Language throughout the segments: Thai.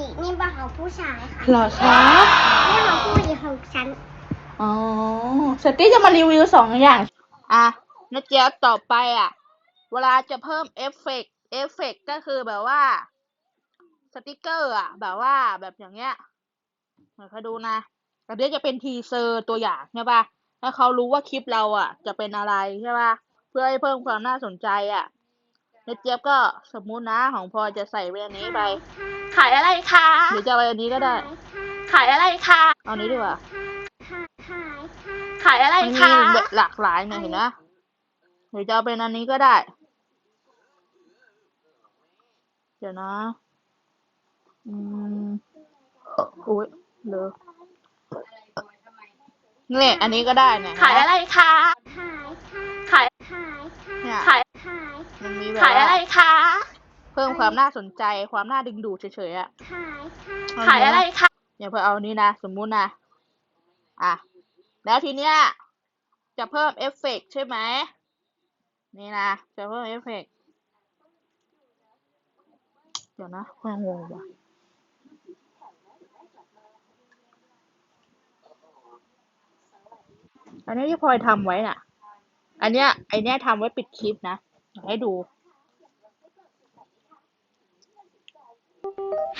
ญิงนี่เป็นของผู้ชายค่ะเหรอคะนี่ของผู้หญิงของฉันอ๋อสตี้จะมารีวิวสองอย่าง อะนะเจี๊ยบต่อไปอะ เวลาจะเพิ่มเอฟเฟกต์เอฟเฟกต์ก็คือแบบว่า สติกเกอร์อะ แบบว่าแบบอย่างเงี้ยเดี๋ยวเขาดูนะแต่เดี๋ยวจะเป็นทีเซอร์ตัวอย่างใช่ปะถ้าเขารู้ว่าคลิปเราอะ จะเป็นอะไรใช่ปะเพื่อให้เพิ่มความน่าสนใจอะ นะเจี๊ยบก็สมมุตินะของพลอยจะใส่เวนนี้ไป ขายอะไรคะหรือจะเอาอันนี้ก็ได้ ขายอะไรคะเอานี้ดีกว่า ขายขายขายอะไรมันมีคะแบบหลากหลายเนี่ยเห็นนะหรือจะเอาเป็นอันนี้ก็ได้ เดี๋ยวนะ อืมอุ้ยเลอะนี่อันนี้ก็ได้เนี่ยขายอะไรคะขายขายขาย เนี่ย ขายขายมันมีแบบขายอะไรว่าคะเพิ่มความน่าสนใจความน่าดึงดูดเฉยๆอะขายขายอะไรคะเนี่ยเพื่อเอานี้นะ สมมุตินะ อะ แล้วทีเนี้ย จะเพิ่มเอฟเฟกต์ใช่ไหม นี่นะ จะเพิ่มเอฟเฟกต์เดี๋ยวนะความงงว่ะอันนี้ที่พลอยทำไว้น่ะ อันเนี้ยไอเนี้ยทำไว้ปิดคลิปนะอยากให้ดู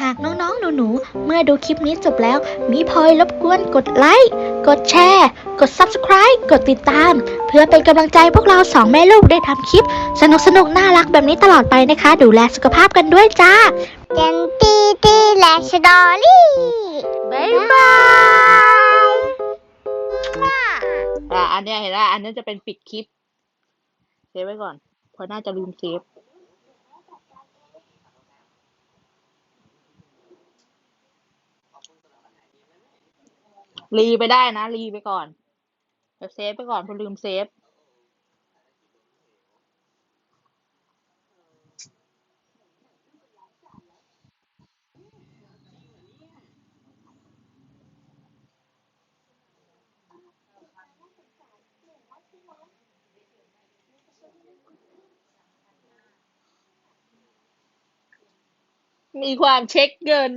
หากน้องๆ หนูๆ เมื่อดูคลิปนี้จบแล้ว มีพลอยรบกวนกดไลค์ กดแชร์ กด Subscribe กดติดตาม เพื่อเป็นกำลังใจพวกเราสองแม่ลูกได้ทำคลิป สนุกๆน่ารักแบบนี้ตลอดไปนะคะ ดูแลสุขภาพกันด้วยจ้าเจนตีตีและสตอรี่บ๊ายบาย อะอันเนี้ยเห็นแล้วอันนี้จะเป็นปิดคลิปเซฟไว้ก่อนเพราะน่าจะลืมเซฟรีไปได้นะรีไปก่อนเดี๋ยวเซฟไปก่อนเพราะลืมเซฟ มีความเช็คเงิน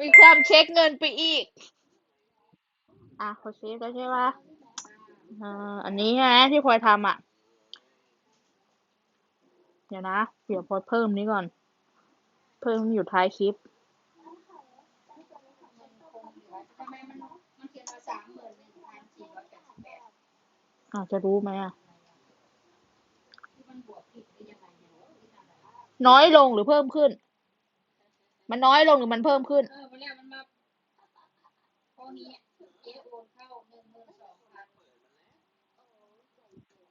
มีความเช็คเงินไปอีก อะขอเซฟแล้วใช่ปะอ่าอันนี้ใช่ไหมที่พลอยทำอะ เดี๋ยวนะเดี๋ยวพอเพิ่มนี้ก่อน เพิ่มอยู่ท้ายคลิป อาจจะรู้ไหมอะ น้อยลงหรือเพิ่มขึ้น มันน้อยลงหรือมันเพิ่มขึ้น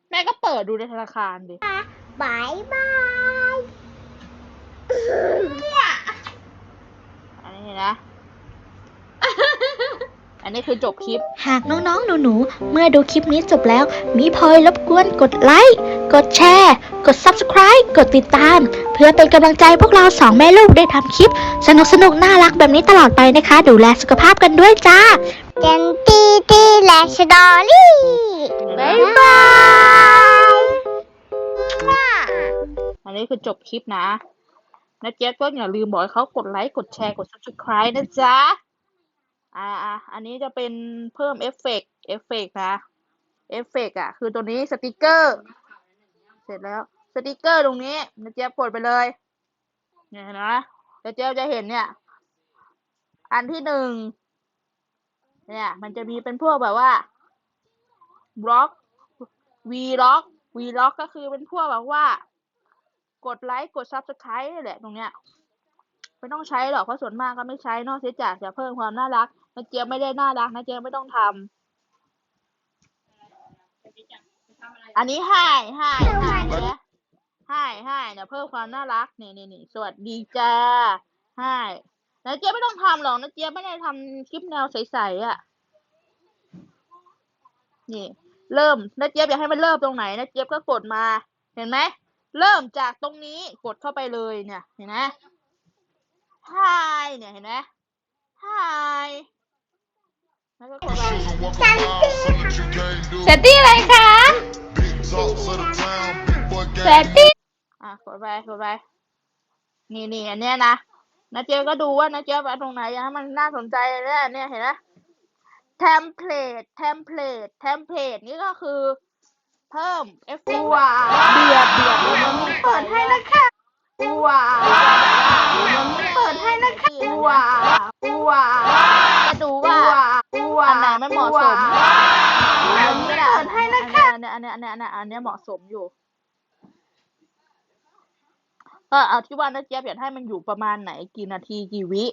แม่ก็เปิดดูในธนาคารดิบายบาย อันนี้นะ อันนี้คือจบคลิป หากน้องๆ หนูๆ เมื่อดูคลิปนี้จบแล้ว มีพลอยรบกวนกดไลค์ กดแชร์ กด Subscribe กดติดตาม เพื่อเป็นกำลังใจพวกเราสองแม่ลูกได้ทำคลิป สนุกๆน่ารักแบบนี้ตลอดไปนะคะ ดูแลสุขภาพกันด้วยจ้าเจนตีตีและสตอรี่บ๊ายบายอันนี้คือจบคลิปนะนะเจ๊ก็อย่าลืมบอกให้เขากดไลค์ กดแชร์ กด subscribe นะจ๊ะ อ่าอ่าอันนี้จะเป็นเพิ่มเอฟเฟกต์เอฟเฟกต์นะเอฟเฟกต์อะ คือตัวนี้สติกเกอร์ เสร็จแล้วสติกเกอร์ตรงนี้นะเจ๊กดไปเลยเนี่ยนะแล้วเจ๊จะเห็นเนี่ย อันที่หนึ่งเนี่ย มันจะมีเป็นพวกแบบว่าบล็อกวีล็อกวีล็อกก็คือเป็นพวกแบบว่า กดไลค์กด subscribe นี่แหละตรงเนี้ยไม่ต้องใช้หรอกเพราะส่วนมากก็ไม่ใช้นอกเสียจากจะเพิ่มความน่ารัก นะเจี๊ยบไม่ได้น่ารักนะเจี๊ยบไม่ต้องทำอันนี้ให้ให้ให้เนี่ยให้ให้เนี่ยเพิ่มความน่ารักนี่นี่นี่สวัสดีจ้าให้นะเจี๊ยบไม่ต้องทำหรอกนะเจี๊ยบไม่ได้ทำคลิปแนวใสๆอะ นี่ เริ่มนะเจี๊ยบอยากให้มันเริ่มตรงไหนนะเจี๊ยบก็กดมา เห็นไหมเริ่มจากตรงนี้กดเข้าไปเลยเนี่ย เห็นไหม Hi เนี่ยเห็นไหม Hi แล้วก็กดไปเซตตี้อะไรคะเซตตี้อะกดไปกดไปนี่นี่อันเนี้ยนะนะเจ๊ก็ดูว่านะเจ๊ไปตรงไหนอะมันน่าสนใจแล้วเนี่ยเห็นไหมเทมเพลตเทมเพลตเทมเพลตนี่ก็คือ เพิ่มเอฟเฟกต์ว้าวเบียดเบียดเลยมันมีเปิดให้นะคะ ว้าวเปิดให้นะคะว้าวว้าวจะดูว่าว้าวอันไหนไม่เหมาะสมอันนี้แหละเปิดให้นะคะอันเนี้ยอันเนี้ยอันเนี้ยอันเนี้ยอันเนี้ยเหมาะสมอยู่ก็เอาที่ว่านะเจี๊ยบอยากให้มันอยู่ประมาณไหนกี่นาทีกี่วิ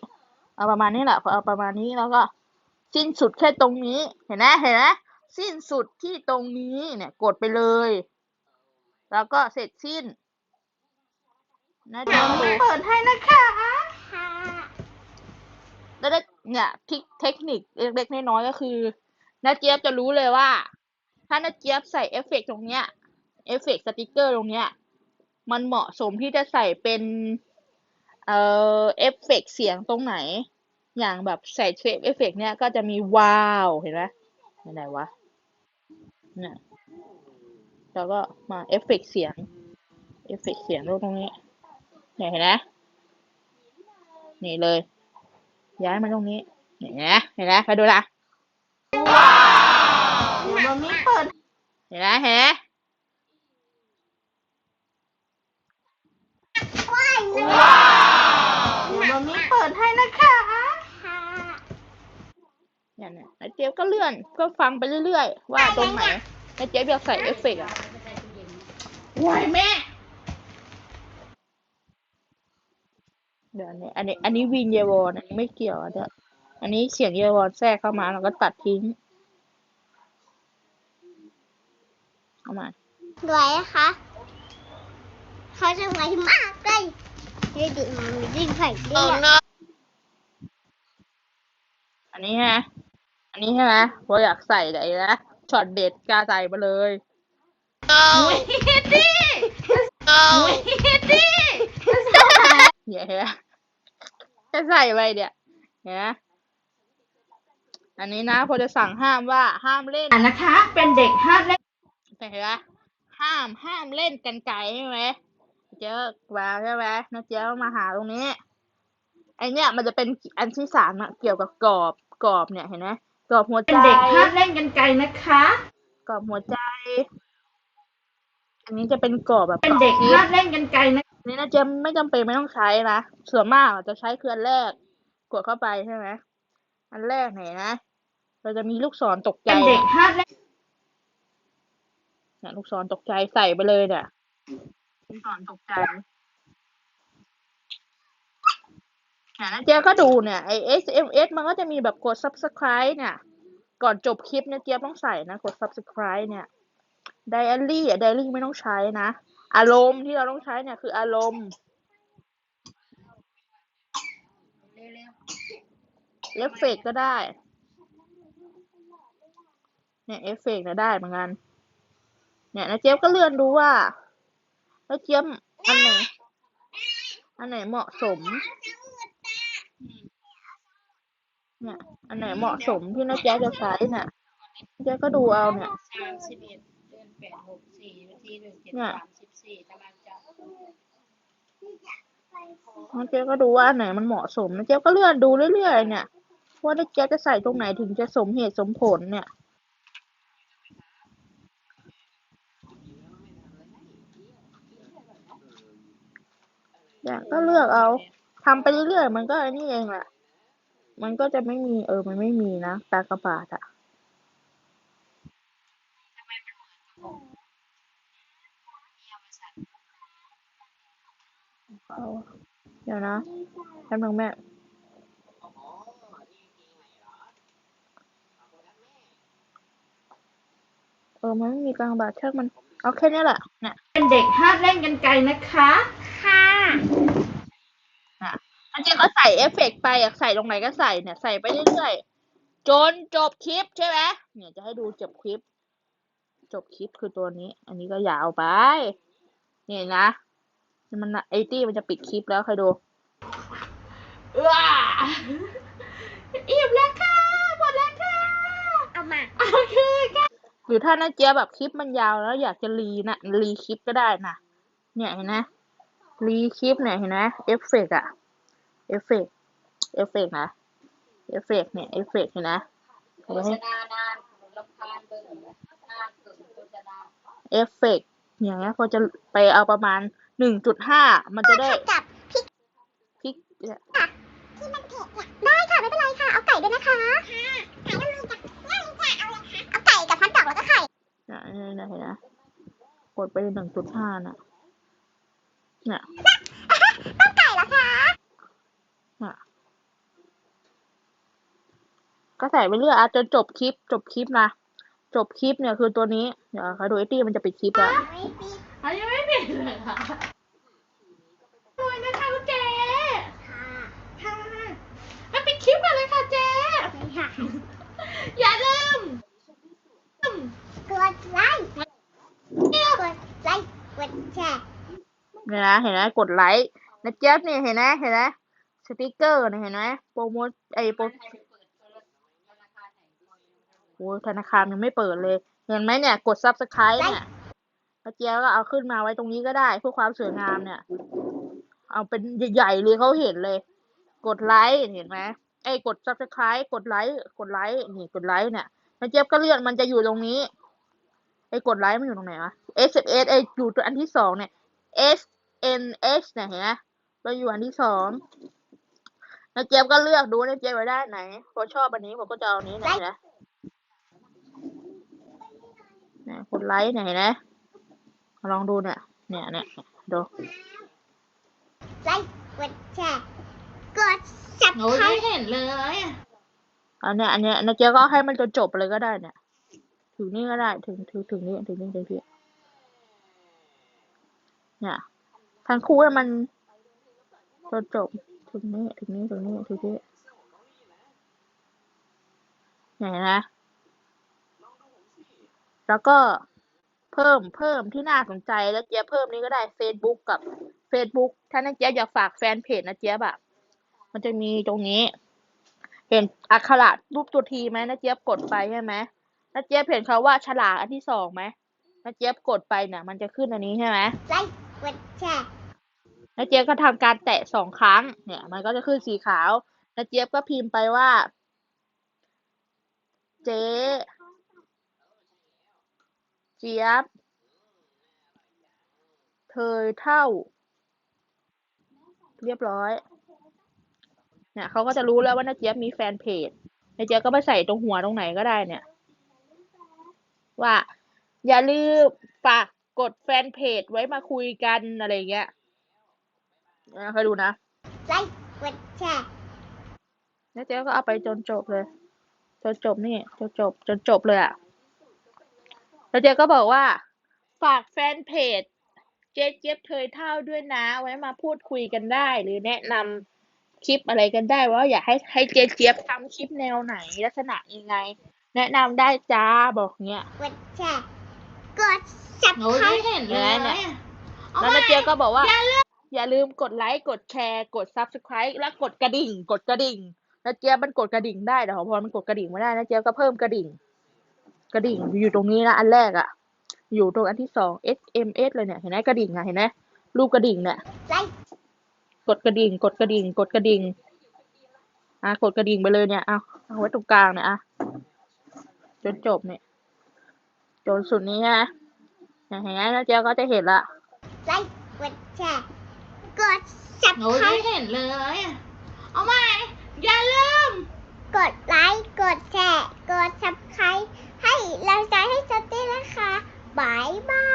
เอาประมาณนี้แหละเอาประมาณนี้แล้วก็ สิ้นสุดแค่ตรงนี้ เห็นไหมเห็นไหมสิ้นสุดที่ตรงนี้เนี่ย กดไปเลย แล้วก็เสร็จสิ้น นะเจ๊ยบดูเปิดให้นะคะค่ะแล้วได้เนี่ยทริคเทคนิคเล็กๆน้อยๆก็คือน้าเจี๊ยบจะรู้เลยว่า ถ้าน้าเจี๊ยบใส่เอฟเฟกต์ตรงเนี้ยเอฟเฟกต์สติกเกอร์ตรงเนี้ย มันเหมาะสมที่จะใส่เป็น เอ่อเอฟเฟกต์เสียงตรงไหน อย่างแบบใส่เทรเอฟเฟกต์เนี้ยก็จะมีว้าวเห็นไหมไหนๆวะเนี่ยแล้วก็มาเอฟเฟกต์เสียงเอฟเฟกต์เสียงตรงนี้ เนี่ยเห็นไหมนี่เลย ย้ายมาตรงนี้เห็นไหมเห็นไหมไปดูนะมันมีเปิดเห็นไหมเห็นไหมมันมีเปิดให้นะคะค่ะเนี่ยเนี่ยแล้วเจี๊ยบก็เลื่อนก็ฟังไปเรื่อยๆ ว่าตรงไหนแล้วเจี๊ยบอยากใส่เอฟเฟกต์อะไหวแม่ เดี๋ยวอันนี้อันนี้ อันนี้วินเยวอนอันนี้ไม่เกี่ยวอันเนี้ยอันนี้เสียงเยวอนแทรกเข้ามาเราก็ตัดทิ้งเข้ามาด้วยนะคะเขาจะไวมากเลยดูดิมันดิ้นไฟดิ้นอะอันนี้ฮะ อันนี้ใช่ไหมพออยากใส่ไหนนะช็อตเด็ดกล้าใส่มาเลยวิดีวิดีเนี่ยเห็นไหม จะใส่ไปเนี่ยเห็นไหมอันนี้นะพอจะสั่งห้ามว่าห้ามเล่นอะนะคะ เป็นเด็กห้ามเล่นเห็นไหมห้ามห้ามเล่นกันไกลใช่ไหมเจ๊วางใช่ไหมนะเจ๊มาหาตรงนี้ไอเนี้ยมันจะเป็นอันที่สามอะเกี่ยวกับกรอบกรอบเนี่ยเห็นไหมกรอบหัวเป็ใจนเด็กห้ามเล่นกันไกลนะคะ กรอบหัวใจ อันนี้จะเป็นกรอบแบบเป็นเด็กคลิปห้ามเล่นกันไกลนะอั นนี้นะเจ๊ไม่จำเป็นไม่ต้องใช้นะ ส่วนมากจะใช้คืออันแรก กดเข้าไปใช่ไหมอันแรกไหนนะ เราจะมีลูกศรตกใจเป็นเด็กห้ามเล่นเนี่ยลูกศรตกใจใส่ไปเลยเนี่ยลูกศรตกใจเนี่ยนะเจ๊ก็ดูเนี่ยไอ SMS มันก็จะมีแบบกด subscribe เนี่ย ก่อนจบคลิปเนี่ยเจี๊ยบต้องใส่นะ กด subscribe เนี่ย diary อะ diary ไม่ต้องใช้นะ อารมณ์ที่เราต้องใช้เนี่ยคืออารมณ์เอฟเฟกก็ได้ เนี่ยเอฟเฟกต์นะได้เหมือนกัน เนี่ยนะเจี๊ยบก็เลื่อนดูว่าแล้วเจี๊ยบอันไหน อันไหนเหมาะสม เนี่ย อันไหนเหมาะสมที่นะเจี๊ยบจะใช้เนี่ยเจ๊ยบก็ดูเอาเนี่ยเนี่ย สามสิบสี่ตารางจับ นะ เจ๊ก็ดูว่าไหนมันเหมาะสมนะเจ๊ก็เลื่อนดูเรื่อยๆเนี่ยว่าเจ๊จะใส่ตรงไหนถึงจะสมเหตุสมผลเนี่ยเนี่ยก็เลือกเอาทำไปเรื่อยๆมันก็อ้นี่เองแหละมันก็จะไม่มีเออมันไม่มีนะตากระบาดอะ เอาเดี๋ยวนะแป๊บนึงแม่เออมันไม่มีกลางบาดเชือกมันเอาแค่นี้แหละเนี่ยเป็นเด็กห้ามเล่นกันไกลนะคะ ค่ะอันนี้ก็ใส่เอฟเฟกต์ไปอยากใส่ตรงไหนก็ใส่เนี่ยใส่ไปเรื่อยๆจนจบคลิปใช่ไหมเนี่ยจะให้ดูจบคลิป จบคลิปคือตัวนี้ อันนี้ก็ยาวไป นี่นะ มันไอตี้มันจะปิดคลิปแล้วใครดูว้าอิ่มแล้วค่ะหมดแล้วค่ะเอามาโอเคค่ะหรือถ้าน้าเจี๊ยบแบบคลิปมันยาวแล้วอยากจะรีนะรีคลิปก็ได้นะเนี่ยเห็นไหมรีคลิปเนี่ยเห็นไหมเอฟเฟกต์อะเอฟเฟกต์เอฟเฟกต์นะเอฟเฟกต์เนี่ยเอฟเฟกต์เห็นนะโฆษณานานผมรำคาญเบิ่งนานเกินโฆษณาเอฟเฟกต์อย่างเงี้ยพอจะไปเอาประมาณ หนึ่งจุดห้ามันจะได้กับพริกพริกเนี่ยที่มันเผ็ดเนี่ยได้ค่ะไม่เป็นไรค่ะ เอาไก่ด้วยนะคะค่ะไก่ต้องมีจ้ะง่ายจ้ะเอาเลยค่ะเอาไก่กับพันดอกแล้วก็ไข่เนี่ยเนี่ยเห็นนะกดไปหนึ่งจุดห้าน่ะเนี่ยต้องไก่เหรอคะน่ะก็ใส่ไปเรื่อยอะจนจบคลิปจบคลิปนะจบคลิปเนี่ยคือตัวนี้เดี๋ยวเขาดูไอตี้มันจะปิดคลิปแล้ว ไม่ปิดอันยังไม่ปิดเลยค่ะด้วยนะคะคุณเจ๊ค่ะค่ะมาปิดคลิปกันเลยค่ะเจ๊นี่ค่ะ อย่าลืมกดไลค์กดไลค์กดแชร์เนี่ยนะเห็นไหมกดไลค์นะเจี๊ยบเนี่ยเห็นไหมเห็นไหมสติกเกอร์เนี่ยเห็นไหมโปรโมทไอโปรโอ้ยธนาคารยังไม่เปิดเลย เห็นไหมเนี่ย กด subscribe เนี่ย นะเจี๊ยบก็เอาขึ้นมาไว้ตรงนี้ก็ได้เพื่อความสวยงามเนี่ย เอาเป็นใหญ่ๆเลยเขาเห็นเลย กดไลค์เห็นไหมไอ้กด subscribe กดไลค์กดไลค์นี่กดไลค์เนี่ยนะเจี๊ยบก็เลื่อนมันจะอยู่ตรงนี้ ไอ้กดไลค์มันอยู่ตรงไหนวะ S S ไอ้อยู่ตัวอันที่สองเนี่ย S N H เนี่ยเห็นไหมเราอยู่อันที่สองนะเจี๊ยบก็เลือกดูนะเจี๊ยบไว้ได้ไหนพอชอบอันนี้ผมก็จะเอาอันนี้นะเห็นไหมนี่กดไลค์เนี่ยเห็นไหม ลองดูเนี่ย เนี่ยเนี่ยดูไลค์กดแชร์กดโอ้ยไม่ subscribe เห็นเลยอันเนี้ยอันเนี้ยนะเจี๊ยบก็ให้มันจนจบเลยก็ได้เนี่ย ถึงนี่ก็ได้ถึงถึงถึงนี่ถึงนี่ถึงนี่เนี่ยทั้งคู่ให้มันจนจบถึงนี่ถึงนี่ถึงนี่ถึงนี่เนี่ยเห็นไหมแล้วก็ เพิ่มเพิ่มที่น่าสนใจแล้วเจี๊ยบเพิ่มนี้ก็ได้ Facebook กับ Facebook ถ้านักเจี๊ยบอยากฝากแฟนเพจนะเจี๊ยบอะมันจะมีตรงนี้ เห็นอักขระรูปตัวทีไหมนะเจี๊ยบกดไปใช่ไหมนะเจี๊ยบเห็นเขาว่าฉลากอันที่สองไหมนะเจี๊ยบกดไปเนี่ยมันจะขึ้นอันนี้ใช่ไหมไลค์กดแชร์นะเจี๊ยบก็ทำการแตะสองครั้ง เนี่ย มันก็จะขึ้นสีขาวนะเจี๊ยบก็พิมพ์ไปว่า เจ๊เจี๊ยบ เธอเท่า เรียบร้อย เนี่ยเขาก็จะรู้แล้วว่านาเจี๊ยบมีแฟนเพจนาเจี๊ยบก็ไปใส่ตรงหัวตรงไหนก็ได้เนี่ย ว่า อย่าลืมฝากกดแฟนเพจไว้มาคุยกันอะไรเงี้ยนะคอยดูนะ ไลค์ กดแชร์นาเจี๊ยบก็เอาไปจนจบเลย จนจบนี่ จนจบ จนจบเลยอะ นาเจี๊ยบก็บอกว่า ฝากแฟนเพจ เจ๊เจี๊ยบเทยเท่าด้วยนะไว้มาพูดคุยกันได้ หรือแนะนำคลิปอะไรกันได้ว่าอยากให้ให้เจ๊เจี๊ยบทำคลิปแนวไหนลักษณะยังไง แนะนำได้จ้าบอกเนี้ยกดแชร์กดโอ้ยไม่ subscribe เห็นเลยเนี่ยเอาแล้วใหม่นาเจี๊ยบก็บอกว่าอย่าลืมอย่าลืมกดไลค์กดแชร์กด subscribe และกดกระดิ่ง กดกระดิ่งนาเจี๊ยบมันกดกระดิ่งได้แต่ของพอมันกดกระดิ่งไม่ได้นาเจี๊ยบก็เพิ่มกระดิ่ง กระดิ่งอยู่ตรงนี้นะอันแรกอะอยู่ตรงอันที่สอง S M S เลยเนี่ยเห็นไหมกระดิ่งอะเห็นไหมรูปกระดิ่งเนี่ยไลค์กดกระดิ่ง กดกระดิ่ง กดกระดิ่งอะกดกระดิ่งไปเลยเนี่ยเอาเอาไว้ตรงกลางเนี่ยอะจนจบเนี่ยจนสุดนี้นะเนี่ยเห็นไหมแล้วเจ้าก็จะเห็นละไลค์กดแชร์กดโอ้ยไม่ subscribe เห็นเลย เอาใหม่อย่าลืม กดไลค์ กดแชร์ กด subscribe ให้เราใจให้สเต้นะคะบายบา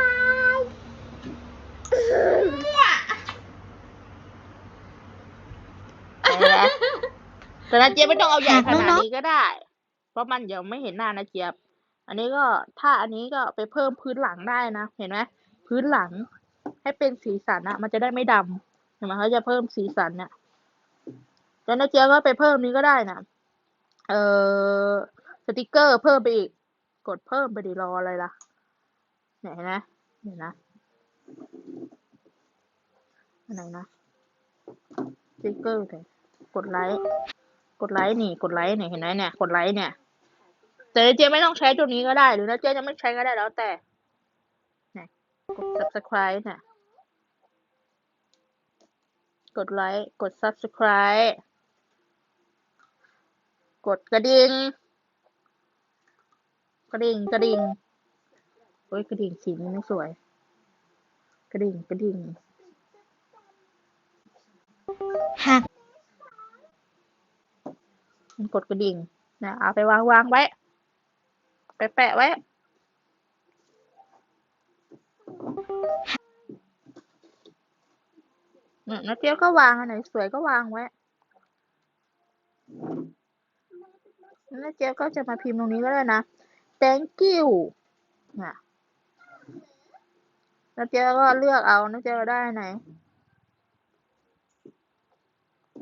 ยเห็นไหมแต่นาเจี๊ยบไม่ต้องเอาใหญ่หากขนาดน้องๆนี้ก็ได้ เพราะมันเดี๋ยวไม่เห็นหน้านาเจี๊ยบ อันนี้ก็ถ้าอันนี้ก็ไปเพิ่มพื้นหลังได้นะ เห็นไหมพื้นหลังให้เป็นสีสันอะมันจะได้ไม่ดำเห็นไหมเขาจะเพิ่มสีสันเนี่ยแล้วนาเจี๊ยบก็ไปเพิ่มนี้ก็ได้นะเออสติกเกอร์เพิ่มไปอีก กดเพิ่มไปดิรออะไรล่ะเนี่ยเห็นไหมเห็นนะอันไหนนะสติกเกอร์เลยกดไลค์กดไลค์นี่กดไลค์เนี่ยเห็นไหมเนี่ยกดไลค์เนี่ย แต่เจ๊ไม่ต้องใช้ตัวนี้ก็ได้ หรือนะเจ๊จะไม่ใช้ก็ได้แล้วแต่เนี่ยกด subscribe เนี่ยกดไลค์กด subscribe กดกระดิ่ง กระดิ่งกระดิ่งโอ้ยกระดิ่งสีนี้ไม่สวย กระดิ่งกระดิ่งหากมันกดกระดิ่งนะเอาไปวางวางไว้ ไปแปะไว้เนี่ยนาเจี๊ยบก็วางอันไหนสวยก็วางไว้แล้วนาเจี๊ยบก็จะมาพิมพ์ตรงนี้ก็ได้นะ thank you น่ะนาเจี๊ยบก็เลือกเอานาเจี๊ยบได้ไหน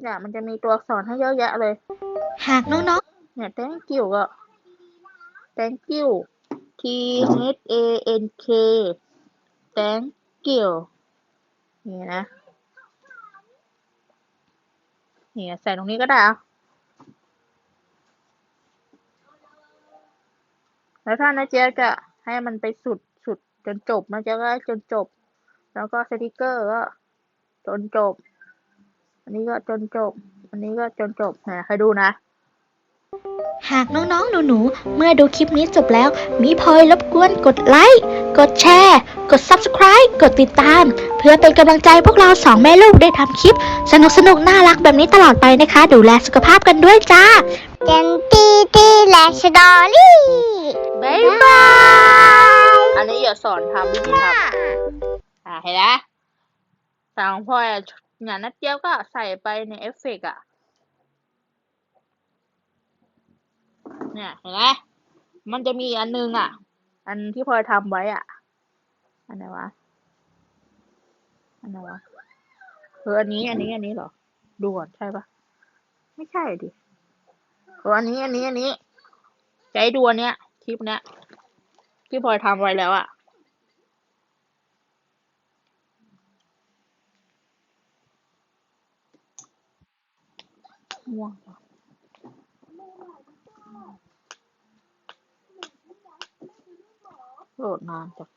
เนี่ยมันจะมีตัวอักษรให้เยอะแยะเลย หากน้องเนี่ย thank you ก็ thank you T H A N K thank you นี่นะ นี่ใส่ตรงนี้ก็ได้เอา แล้วถ้านะเจ๊จะให้มันไปสุดสุดจนจบนะเจ๊ก็ให้จนจบ แล้วก็สติกเกอร์ก็จนจบ อันนี้ก็จนจบ อันนี้ก็จนจบนะใครดูนะๆหากน้องๆ หนูๆ เมื่อดูคลิปนี้จบแล้ว มีพลอยรบกวนกดไลค์ กดแชร์ กด Subscribe กดติดตาม เพื่อเป็นกำลังใจพวกเราสองแม่ลูกได้ทำคลิป สนุกๆน่ารักแบบนี้ตลอดไปนะคะ ดูแลสุขภาพกันด้วยจ้าเจนตีตีและสตอรี่ บ๊ายบาย อันนี้อย่าสอนทำวิธีทำอ่าเห็นไหมสาวของพ่อยอะเนี่ยนัดเจี๊ยบก็ใส่ไปในเอฟเฟกต์อะ เนี่ยเห็นไหมมันจะมีอันนึงอะ อันที่พลอยทำไว้อะ อันไหนวะ อันไหนวะเอออันนี้ อันนี้ อันนี้เหรอ ดูก่อนใช่ปะไม่ใช่ดิเอออันนี้ อันนี้ อันนี้ให้ดูอันเนี้ย ลิปเนี้ยที่พลอยทำไว้แล้วอะม่วงโหลดนานจัง